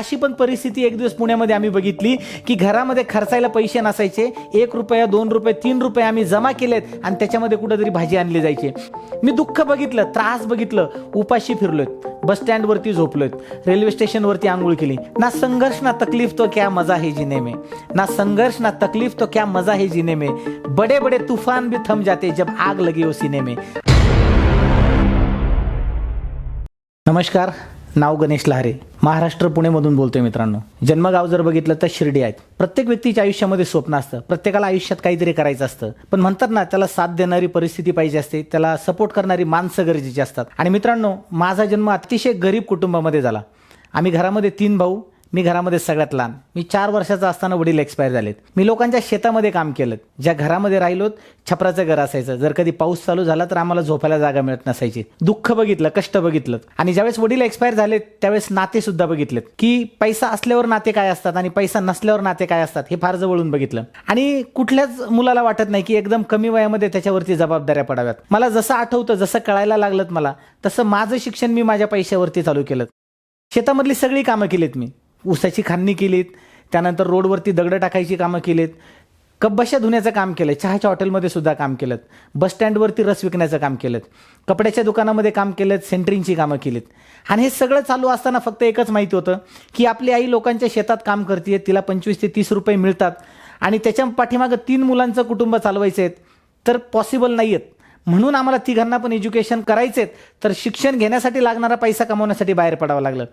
अशी पण परिस्थिती एक दिवस पुण्यामध्ये आम्ही बघितली की घरामध्ये खर्चायला पैसे नसायचे. एक रुपया दोन रुपये तीन रुपये आम्ही जमा केलेत आणि त्याच्यामध्ये कुठेतरी भाजी आणली जायची. मी दुःख बघितलं त्रास बघितलं उपाशी फिरलोय बस स्टँडवरती झोपलोय रेल्वे स्टेशनवरती आंघोळ केली. ना संघर्ष ना तकलीफ तो क्या मजा है जीने में. ना संघर्ष ना तकलीफ तो क्या मजा है जीने में. बड़े बड़े तुफान भी थम जाते जब आग लगी हो सीने में. नमस्कार. नाव गणेश लहारे. महाराष्ट्र पुणेमधून बोलतोय मित्रांनो. जन्मगाव जर बघितलं तर शिर्डी आहेत. प्रत्येक व्यक्तीच्या आयुष्यामध्ये स्वप्न असतं. प्रत्येकाला आयुष्यात काहीतरी करायचं असतं. पण म्हणतात ना त्याला साथ देणारी परिस्थिती पाहिजे असते. त्याला सपोर्ट करणारी माणसं गरजेची असतात. आणि मित्रांनो माझा जन्म अतिशय गरीब कुटुंबामध्ये झाला. आम्ही घरामध्ये तीन भाऊ मी घरामध्ये सगळ्यात लहान. मी चार वर्षाचा असताना वडील एक्सपायर झालेत. मी लोकांच्या शेतामध्ये काम केलं. ज्या घरामध्ये राहिलोत छपराचं घर असायचं. जर कधी पाऊस चालू झाला तर आम्हाला झोपायला जागा मिळत नसायची. दुःख बघितलं कष्ट बघितलं. आणि ज्यावेळेस वडील एक्सपायर झालेत त्यावेळेस नाते सुद्धा बघितलेत. की पैसा असल्यावर नाते काय असतात आणि पैसा नसल्यावर नाते काय असतात हे फार जवळून बघितलं. आणि कुठल्याच मुलाला वाटत नाही की एकदम कमी वयामध्ये त्याच्यावरती जबाबदाऱ्या पडाव्यात. मला जसं आठवतं जसं कळायला लागलं मला तसं माझं शिक्षण मी माझ्या पैशावरती चालू केलं. शेतामधली सगळी कामं केलीत मी. ऊसाची खांदणी केलीत त्यानंतर रोडवरती दगडं टाकायची कामं केलीत कपबशा धुण्याचं काम केलं चहाच्या हॉटेलमध्ये सुद्धा काम केलं बस स्टँडवरती रस विकण्याचं काम केलं कपड्याच्या दुकानामध्ये काम केलं सेंटरिंगची कामं केलीत. आणि हे सगळं चालू असताना फक्त एकच माहिती होतं की आपली आई लोकांच्या शेतात काम करते तिला पंचवीस ते तीस रुपये मिळतात आणि त्याच्या पाठीमागं तीन मुलांचं कुटुंब चालवायचं आहेत तर पॉसिबल नाही आहेत म्हणून आम्हाला तिघांना पण एज्युकेशन करायचेत. तर शिक्षण घेण्यासाठी लागणारा पैसा कमवण्यासाठी बाहेर पडावं लागलं.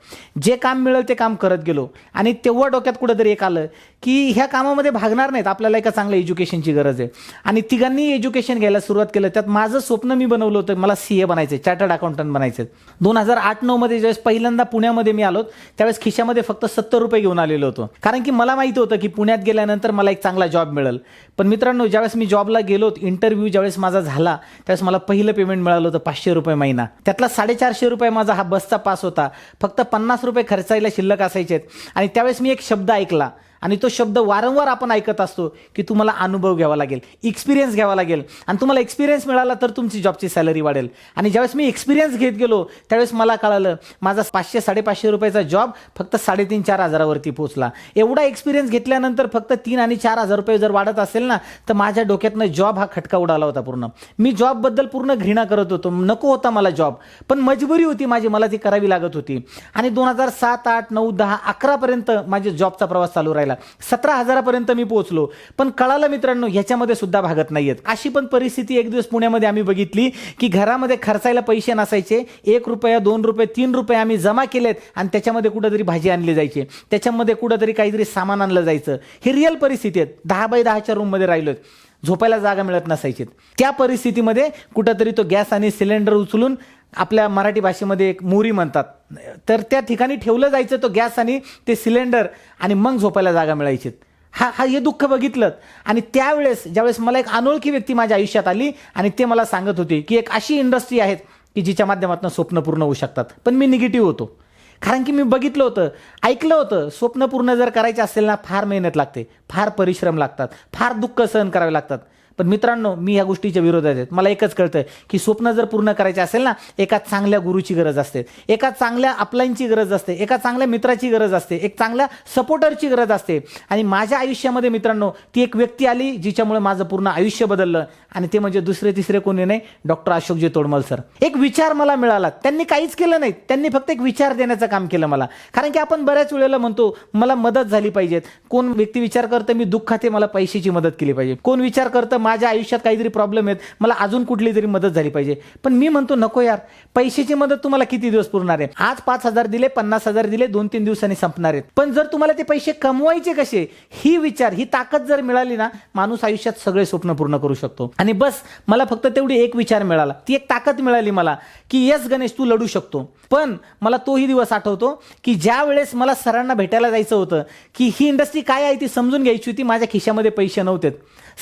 जे काम मिळेल ते काम करत गेलो. आणि तेव्हा डोक्यात कुठंतरी एक आलं की ह्या कामामध्ये भागणार नाहीत. आपल्याला एका चांगल्या एज्युकेशनची गरज आहे. आणि तिघांनी एज्युकेशन घ्यायला सुरुवात केलं. त्यात माझं स्वप्न मी बनवलं होतं. मला सी ए बनायचं चार्टर्ड अकाउंटंट बनायचं दोन हजार आठ नऊमध्ये ज्यावेळेस पहिल्यांदा पुण्यामध्ये मी आलो त्यावेळेस खिशामध्ये फक्त सत्तर रुपये घेऊन आलेलो होतो. कारण की मला माहिती होतं की पुण्यात गेल्यानंतर मला एक चांगला जॉब मिळेल. पण मित्रांनो ज्यावेळेस मी जॉबला गेलो इंटरव्ह्यू ज्यावेळेस माझा झाला त्यावेळेस मला पहिलं पेमेंट मिळालं होतं पाचशे रुपये महिना. त्यातला साडेचारशे रुपये माझा हा बसचा पास होता. फक्त पन्नास रुपये खर्चायला शिल्लक असायचे आणि त्यावेळेस मी एक शब्द ऐकला. आणि तो शब्द वारंवार आपण ऐकत असतो की तुम्हाला अनुभव घ्यावा लागेल एक्सपिरियन्स घ्यावा लागेल. आणि तुम्हाला एक्सपिरियन्स मिळाला तर तुमची जॉबची सॅलरी वाढेल. आणि ज्यावेळेस मी एक्सपिरियन्स घेत गेलो त्यावेळेस मला कळालं माझा पाचशे साडेपाचशे रुपयाचा जॉब फक्त साडेतीन चार हजारावरती पोहोचला. एवढा एक्सपिरियन्स घेतल्यानंतर फक्त तीन आणि चार हजार रुपये जर वाढत असेल ना तर माझ्या डोक्यातनं जॉब हा खटका उडाला होता पूर्ण. मी जॉबबद्दल पूर्ण घृणा करत होतो. नको होता मला जॉब पण मजबुरी होती माझी मला ती करावी लागत होती. आणि दोन हजार सात आठ नऊ दहा अकरापर्यंत माझे जॉबचा प्रवास चालू राहिला. सतरा हजारापर्यंत मी पोहोचलो. पण कळालं मित्रांनो ह्याच्यामध्ये सुद्धा भागत नाहीयेत. अशी पण परिस्थिती एक दिवस पुण्यामध्ये आम्ही बघितली की घरामध्ये खर्चायला पैसे नसायचे. एक रुपया दोन रुपये तीन रुपये आम्ही जमा केलेत आणि त्याच्यामध्ये कुठंतरी भाजी आणली जायची. त्याच्यामध्ये कुठंतरी काहीतरी सामान आणलं जायचं. ही रिअल परिस्थिती आहेत. दहा बाय दहाच्या रूममध्ये राहिलोत. झोपायला जागा मिळत नसायची त्या परिस्थितीमध्ये कुठंतरी तो गॅस आणि सिलेंडर उचलून आपल्या मराठी भाषेमध्ये एक मोरी म्हणतात. तर त्या ठिकाणी ठेवलं जायचं तो गॅस आणि ते सिलेंडर आणि मग झोपायला जागा मिळायची. हा हा हे दुःख बघितलं. आणि त्यावेळेस ज्यावेळेस मला एक अनोळखी व्यक्ती माझ्या आयुष्यात आली आणि ते मला सांगत होते की एक अशी इंडस्ट्री आहे की जिच्या माध्यमातून स्वप्न पूर्ण होऊ शकतात. पण मी निगेटिव्ह होतो. कारण की मी बघितलं होतं ऐकलं होतं स्वप्न पूर्ण जर करायचे असेल ना फार मेहनत लागते फार परिश्रम लागतात फार दुःख सहन करावे लागतात. पण मित्रांनो मी ह्या गोष्टीच्या विरोधात आहेत मला एकच कळतं की स्वप्न जर पूर्ण करायचे असेल ना एका चांगल्या गुरुची गरज असते. एका चांगल्या अपलाईनची गरज असते. एका चांगल्या मित्राची गरज असते. एक चांगल्या सपोर्टरची गरज असते. आणि माझ्या आयुष्यामध्ये मित्रांनो ती एक व्यक्ती आली जिच्यामुळे माझं पूर्ण आयुष्य बदललं. आणि ते म्हणजे दुसरे तिसरे कोणी नाही डॉक्टर अशोकजी तोडमल सर. एक विचार मला मिळाला. त्यांनी काहीच केलं नाही. त्यांनी फक्त एक विचार देण्याचं काम केलं मला. कारण की आपण बऱ्याच वेळेला म्हणतो मला मदत झाली पाहिजेत. कोण व्यक्ती विचार करतं मी दुःखात मला पैशाची मदत केली पाहिजे. कोण विचार करतं माझ्या आयुष्यात काहीतरी प्रॉब्लेम आहेत. मला अजून कुठली तरी मदत झाली पाहिजे. पण मी म्हणतो नको यार. पैशाची मदत तुम्हाला किती दिवस पुरणार आहे? आज पाच हजार दिले पन्नास हजार दिले दोन तीन दिवसांनी संपणार आहेत. पण जर तुम्हाला ते पैसे कमवायचे कसे? ही विचार ही ताकद जर मिळाली ना माणूस आयुष्यात सगळे स्वप्न पूर्ण करू शकतो. आणि बस मला फक्त तेवढी एक विचार मिळाला. ती एक ताकद मिळाली मला की यस गणेश तू लढू शकतो. पण मला तोही दिवस आठवतो की ज्या वेळेस मला सरांना भेटायला जायचं होतं की ही इंडस्ट्री काय आहे ती समजून घ्यायची होती माझ्या खिशामध्ये पैसे नव्हते.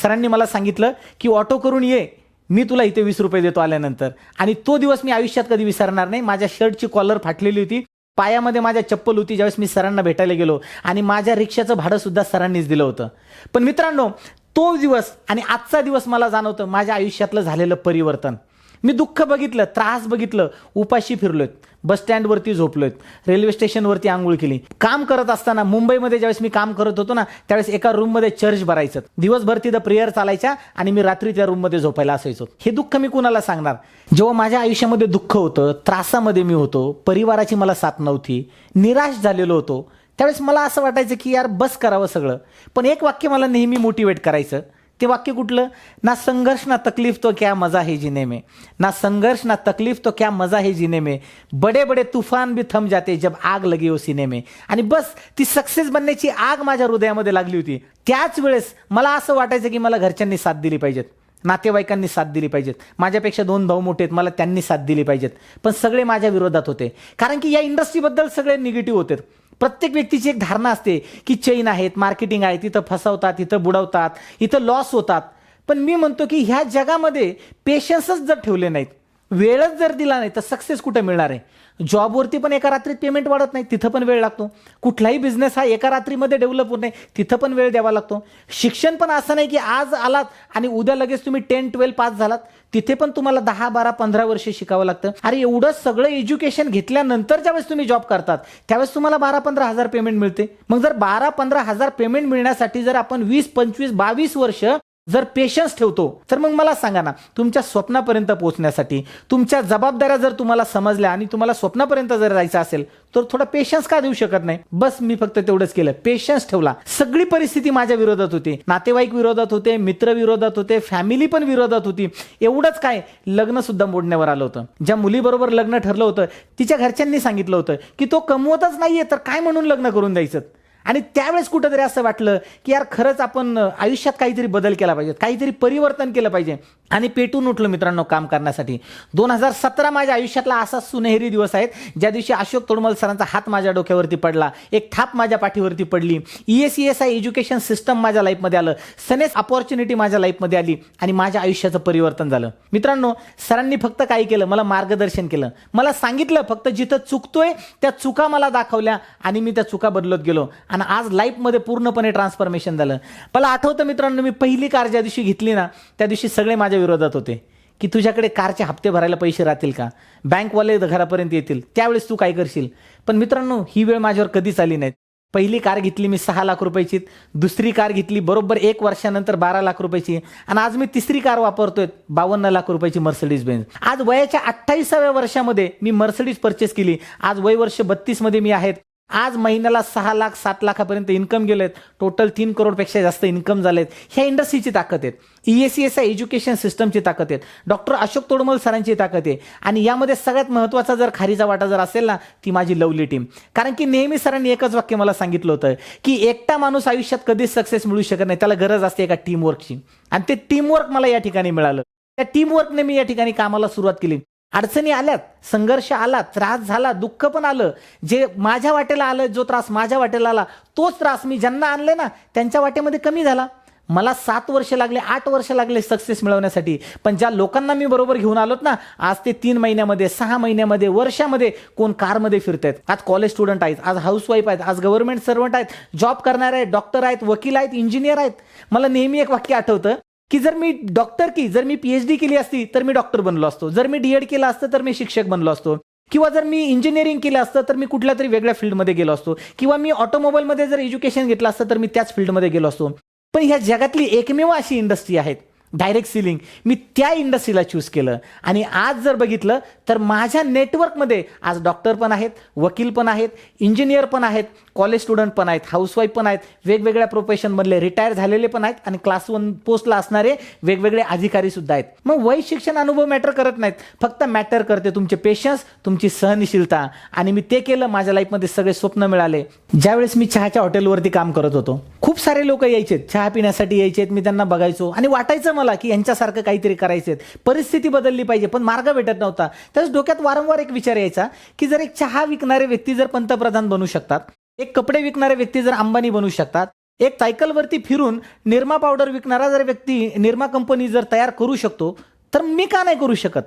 सरांनी मला सांगितलं की ऑटो करून ये. मी तुला इथे वीस रुपये देतो आल्यानंतर. आणि तो दिवस मी आयुष्यात कधी विसरणार नाही. माझ्या शर्टची कॉलर फाटलेली होती. पायामध्ये माझ्या चप्पल होती ज्यावेळेस मी सरांना भेटायला गेलो. आणि माझ्या रिक्षाचं भाडं सुद्धा सरांनीच दिलं होतं. पण मित्रांनो तो दिवस आणि आजचा दिवस मला जाणवतं माझ्या आयुष्यातलं झालेलं परिवर्तन. मी दुःख बघितलं त्रास बघितलं उपाशी फिरलोय बस स्टँडवरती झोपलोय रेल्वे स्टेशनवरती आंघोळ केली. काम करत असताना मुंबईमध्ये ज्यावेळेस मी काम करत होतो ना त्यावेळेस एका रूममध्ये चर्च भरायचं. दिवसभर तिथं प्रेयर चालायच्या आणि मी रात्री त्या रूममध्ये झोपायला असायचो. हे दुःख मी कुणाला सांगणार? जेव्हा माझ्या आयुष्यामध्ये दुःख होतं त्रासामध्ये मी होतो परिवाराची मला साथ नव्हती निराश झालेलो होतो त्यावेळेस मला असं वाटायचं की यार बस करावं सगळं. पण एक वाक्य मला नेहमी मोटिवेट करायचं ते वाक्य कुठलं? ना संघर्ष ना तकलीफ तो क्या मजा है जीने में. ना संघर्ष ना तकलीफ तो क्या मजा है जीने में. बडे बडे तुफान भी थम जाते जब आग लगी हो सीने में. आणि बस ती सक्सेस बनण्याची आग माझ्या हृदयामध्ये लागली होती. त्याच वेळेस मला असं वाटायचं की मला घरच्यांनी साथ दिली पाहिजेत. नातेवाईकांनी साथ दिली पाहिजेत. माझ्यापेक्षा दोन भाऊ मोठे आहेत मला त्यांनी साथ दिली पाहिजेत. पण सगळे माझ्या विरोधात होते. कारण की या इंडस्ट्रीबद्दल सगळे निगेटिव्ह होते. प्रत्येक व्यक्तीची एक धारणा असते की चैन आहेत मार्केटिंग आहे तिथं फसवतात इथं बुडवतात इथं लॉस होतात. पण मी म्हणतो की ह्या जगामध्ये पेशन्सच जर ठेवले नाहीत वेळच जर दिला नाही तर सक्सेस कुठं मिळणार आहे? जॉबवरती पण एका रात्रीत पेमेंट वाढत नाही तिथं पण वेळ लागतो. कुठलाही बिझनेस हा एका रात्रीमध्ये डेव्हलप होत नाही तिथं पण वेळ द्यावा लागतो. शिक्षण पण असं नाही की आज आलात आणि उद्या लगेच तुम्ही टेन ट्वेल्व पास झालात. तिथे पण तुम्हाला दहा बारा पंधरा वर्ष शिकावं लागतं. अरे एवढं सगळं एज्युकेशन घेतल्यानंतर ज्यावेळेस तुम्ही जॉब करतात त्यावेळेस तुम्हाला बारा पंधरा हजार पेमेंट मिळते. मग जर बारा पंधरा हजार पेमेंट मिळण्यासाठी जर आपण वीस पंचवीस बावीस वर्ष जर पेशन्स ठेवतो तर मग मला सांगा ना तुमच्या स्वप्नापर्यंत पोहोचण्यासाठी तुमच्या जबाबदाऱ्या जर तुम्हाला समजल्या आणि तुम्हाला स्वप्नापर्यंत जर जायचं असेल तर थोडा पेशन्स का देऊ शकत नाही? बस मी फक्त तेवढंच केलं. पेशन्स ठेवला. सगळी परिस्थिती माझ्या विरोधात होती. नातेवाईक विरोधात होते मित्र विरोधात होते फॅमिली पण विरोधात होती. एवढंच काय लग्न सुद्धा मोडण्यावर आलं होतं. ज्या मुलीबरोबर लग्न ठरलं होतं तिच्या घरच्यांनी सांगितलं होतं की तो कमवतच नाहीये तर काय म्हणून लग्न करून द्यायचं? आणि त्यावेळेस कुठंतरी असं वाटलं की यार खरंच आपण आयुष्यात काहीतरी बदल केला पाहिजे काहीतरी परिवर्तन केलं पाहिजे. आणि पेटून उठलो मित्रांनो काम करण्यासाठी. दोन हजार सतरा माझ्या आयुष्यातला असा सुनेहरी दिवस आहेत ज्या दिवशी अशोक तोडमल सरांचा हात माझ्या डोक्यावरती पडला एक थाप माझ्या पाठीवरती पडली E S E S I education system माझ्या लाईफमध्ये आलं सनेस अपॉर्च्युनिटी माझ्या लाईफमध्ये आली आणि माझ्या आयुष्याचं परिवर्तन झालं. मित्रांनो सरांनी फक्त काय केलं? मला मार्गदर्शन केलं. मला सांगितलं फक्त जिथं चुकतोय त्या चुका मला दाखवल्या आणि मी त्या चुका बदलत गेलो. आणि आज लाईफमध्ये पूर्णपणे ट्रान्सफॉर्मेशन झालं. मला आठवतं मित्रांनो मी पहिली कार ज्या दिवशी घेतली ना त्या दिवशी सगळे माझ्या विरोधात होते. की तुझ्याकडे कारचे हप्ते भरायला पैसे राहतील का? बँकवाले घरापर्यंत येतील. त्यावेळेस तू काय करशील? पण मित्रांनो ही वेळ माझ्यावर कधीच आली नाही. पहिली कार घेतली मी सहा लाख रुपयाची दुसरी कार घेतली बरोबर एक वर्षानंतर बारा लाख रुपयाची. आणि आज मी तिसरी कार वापरतोय बावन्न लाख रुपयाची मर्सडीज बेन्झ आज वयाच्या अठ्ठावीसाव्या वर्षामध्ये मी मर्सडीज परचेस केली. आज वय वर्ष बत्तीसमध्ये मी आहेत. आज महिन्याला सहा लाख सात लाखापर्यंत इन्कम गेलेत. टोटल तीन करोडपेक्षा जास्त इन्कम झालेत. ह्या इंडस्ट्रीची ताकद आहेत E S C S I education सिस्टमची ताकद आहेत डॉक्टर अशोक तोडमल सरांची ताकद आहे. आणि यामध्ये सगळ्यात महत्त्वाचा जर खारीचा वाटा जर असेल ना ती माझी लवली टीम कारण की नेहमी सरांनी एकच वाक्य मला सांगितलं होतं की एकटा माणूस आयुष्यात कधीच सक्सेस मिळू शकत नाही. त्याला गरज असते एका टीमवर्कची आणि ते टीमवर्क मला या ठिकाणी मिळालं. त्या टीमवर्कने मी या ठिकाणी कामाला सुरुवात केली. अडचणी आल्यात संघर्ष आला त्रास झाला दुःख पण आलं. जे माझ्या वाटेला आलं जो त्रास माझ्या वाटेला आला तोच त्रास मी ज्यांना आणले ना त्यांच्या वाटेमध्ये कमी झाला. मला सात वर्ष लागले आठ वर्ष लागले सक्सेस मिळवण्यासाठी. पण ज्या लोकांना मी बरोबर घेऊन आलोत ना आज ते तीन महिन्यामध्ये सहा महिन्यामध्ये वर्षामध्ये कोण कारमध्ये फिरत आहेत आज कॉलेज स्टुडंट आहेत आज हाऊसवाईफ आहेत आज गव्हर्नमेंट सर्वंट आहेत जॉब करणारे आहेत डॉक्टर आहेत वकील आहेत इंजिनियर आहेत. मला नेहमी एक वाक्य आठवतं की जर मी डॉक्टर की जर मी पीएच डी केली असती तर मी डॉक्टर बनलो असतो. जर मी डीएड केलं असतं तर मी शिक्षक बनलो असतो. किंवा जर मी इंजिनिअरिंग केलं असतं तर मी कुठल्या तरी वेगळ्या फील्डमध्ये गेलो असतो. किंवा मी ऑटोमोबाईलमध्ये जर एज्युकेशन घेतलं असतं तर मी त्याच फील्डमध्ये गेलो असतो. पण ह्या जगातली एकमेव अशी इंडस्ट्री आहेत. डायरेक्ट सिलिंग मी त्या इंडस्ट्रीला चूज केलं. आणि आज जर बघितलं तर माझ्या नेटवर्कमध्ये आज डॉक्टर पण आहेत वकील पण आहेत इंजिनियर पण आहेत कॉलेज स्टुडंट पण आहेत हाऊसवाईफ पण आहेत वेगवेगळ्या प्रोफेशनमधले रिटायर झालेले पण आहेत आणि क्लास वन पोस्टला असणारे वेगवेगळे अधिकारी सुद्धा आहेत. मग वय शिक्षण अनुभव मॅटर करत नाहीत. फक्त मॅटर करते तुमचे पेशन्स तुमची सहनशीलता. आणि मी ते केलं माझ्या लाईफमध्ये सगळे स्वप्न मिळाले. ज्यावेळेस मी चहाच्या हॉटेलवरती काम करत होतो खूप सारे लोक यायचे चहा पिण्यासाठी यायचे मी त्यांना बघायचो आणि वाटायचं मला की यांच्यासारखं काहीतरी करायचे परिस्थिती बदलली पाहिजे पण मार्ग भेटत नव्हता. त्याच डोक्यात वारंवार एक विचार यायचा की जर एक चहा विकणारे व्यक्ती जर पंतप्रधान बनू शकतात एक कपडे विकणारे व्यक्ती जर अंबानी बनू शकतात एक सायकलवरती फिरून निरमा पावडर विकणारा जर व्यक्ती निरमा कंपनी जर तयार करू शकतो तर मी का नाही करू शकत?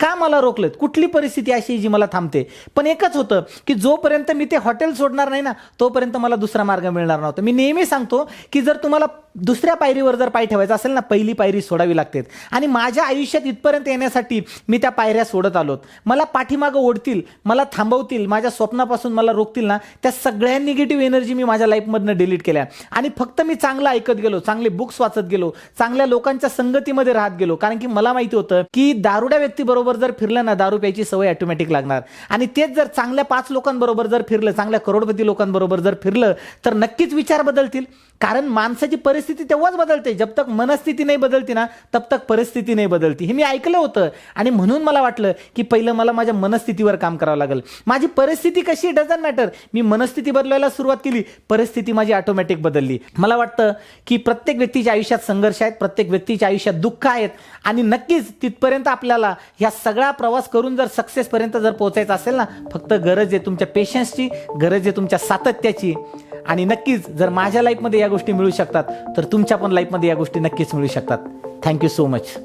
का मला रोखलेत? कुठली परिस्थिती अशी जी मला थांबते? पण एकच होतं की जोपर्यंत मी ते हॉटेल सोडणार नाही ना तोपर्यंत मला दुसरा मार्ग मिळणार नव्हता. मी नेहमी सांगतो की जर तुम्हाला दुसऱ्या पायरीवर जर पाय ठेवायचा असेल ना पहिली पायरी सोडावी लागते. आणि माझ्या आयुष्यात इथपर्यंत येण्यासाठी मी त्या पायऱ्या सोडत आलोत मला पाठीमागं ओढतील मला थांबवतील माझ्या स्वप्नापासून मला रोखतील ना त्या सगळ्या निगेटिव्ह एनर्जी मी माझ्या लाईफमधनं डिलीट केल्या. आणि फक्त मी चांगलं ऐकत गेलो चांगले बुक्स वाचत गेलो चांगल्या लोकांच्या संगतीमध्ये राहत गेलो. कारण की मला माहिती होतं की दारुड्या व्यक्तीबरोबर जर फिरलं ना दारू प्यायची सवय ऑटोमॅटिक लागणार. आणि तेच जर चांगल्या पाच लोकांबरोबर जर फिरलं चांगल्या करोडपती लोकांबरोबर जर फिरलं तर नक्कीच विचार बदलतील. कारण माणसाची परिस्थिती तेव्हाच बदलते. जब तक मनस्थिती नाही बदलती ना तब तक परिस्थिती नाही बदलती. हे मी ऐकलं होतं. आणि म्हणून मला वाटलं की पहिलं मला माझ्या मनस्थितीवर काम करावं लागेल. माझी परिस्थिती कशी डझन मॅटर मी मनस्थिती बदलायला सुरुवात केली परिस्थिती माझी ऑटोमॅटिक बदलली. मला वाटतं की प्रत्येक व्यक्तीच्या आयुष्यात संघर्ष आहेत प्रत्येक व्यक्तीच्या आयुष्यात दुःख आहेत. आणि नक्कीच तिथपर्यंत आपल्याला ह्या सगळा प्रवास करून जर सक्सेसपर्यंत जर पोहोचायचं असेल ना फक्त गरज आहे तुमच्या पेशन्सची गरज आहे तुमच्या सातत्याची. आणि नक्कीच जर माझ्या लाईफमध्ये या गोष्टी मिळू शकतात तर तुमच्या पण लाईफमध्ये या गोष्टी नक्कीच मिळू शकतात. Thank you so much